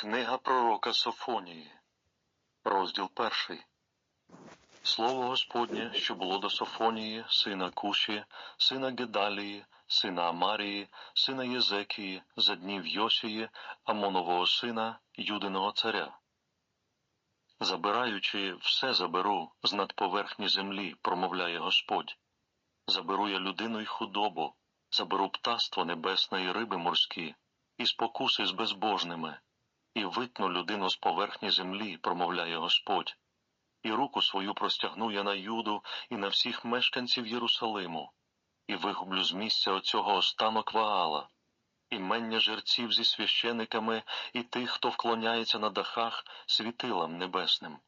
Книга пророка Софонії, розділ перший. Слово Господнє, що було до Софонії, сина Куші, сина Гедалії, сина Амарії, сина Єзекії, за днів Йосії, Амонового сина, Юдиного царя. Забираючи, все заберу з надповерхні землі, промовляє Господь. Заберу я людину й худобу, заберу птаство небесне і риби морські, і спокуси з безбожними, і витну людину з поверхні землі, промовляє Господь, і руку свою простягну я на Юду і на всіх мешканців Єрусалиму, і вигублю з місця оцього останок Ваала, імення жерців зі священиками і тих, хто вклоняється на дахах світилам небесним,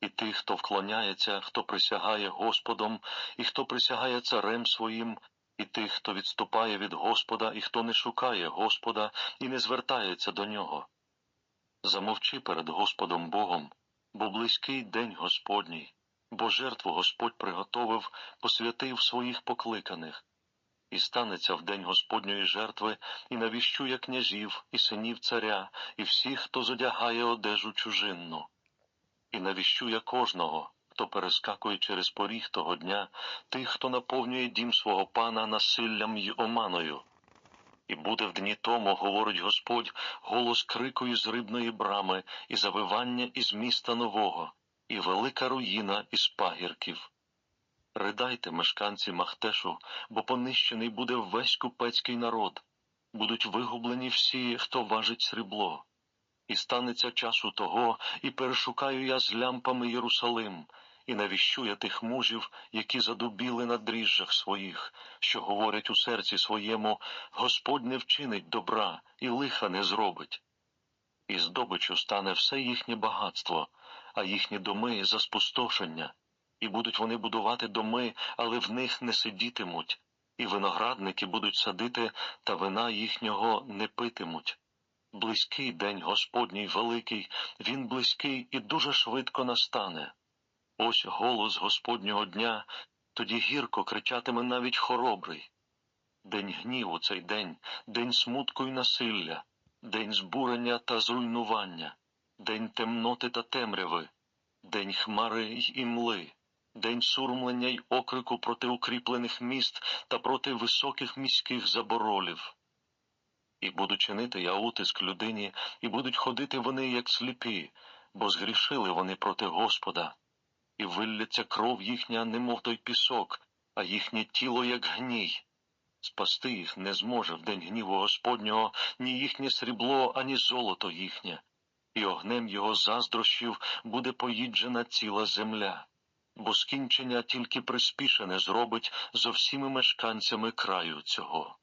і тих, хто вклоняється, хто присягає Господом, і хто присягає царем своїм, і тих, хто відступає від Господа, і хто не шукає Господа і не звертається до нього. Замовчи перед Господом Богом, бо близький день Господній, бо жертву Господь приготовив, посвятив своїх покликаних. І станеться в день Господньої жертви, і навіщує князів, і синів царя, і всіх, хто зодягає одежу чужинну. І навіщує кожного, хто перескакує через поріг того дня, тих, хто наповнює дім свого пана насиллям й оманою. І буде в дні тому, говорить Господь, голос крику із рибної брами, і завивання із міста нового, і велика руїна із пагірків. Ридайте, мешканці Махтешу, бо понищений буде весь купецький народ, будуть вигублені всі, хто важить срібло. І станеться часу того, і перешукаю я з лямпами Єрусалим, і навіщу я тих мужів, які задубіли на дріжджах своїх, що говорять у серці своєму Господь не вчинить добра і лиха не зробить. І здобичу стане все їхнє багатство, а їхні доми за спустошення, і будуть вони будувати доми, але в них не сидітимуть, і виноградники будуть садити, та вина їхнього не питимуть. Близький день Господній великий, він близький і дуже швидко настане. Ось голос Господнього дня, тоді гірко кричатиме навіть хоробрий. День гніву цей день, день смутку й насилля, день збурення та зруйнування, день темноти та темряви, день хмари й імли, день сурмлення й окрику проти укріплених міст та проти високих міських заборолів. І буду чинити я утиск людині, і будуть ходити вони, як сліпі, бо згрішили вони проти Господа, і вилляться кров їхня, немов той пісок, а їхнє тіло, як гній. Спасти їх не зможе в день гніву Господнього ні їхнє срібло, ані золото їхнє, і огнем його заздрощів буде поїджена ціла земля, бо скінчення тільки приспішене зробить зо всіми мешканцями краю цього.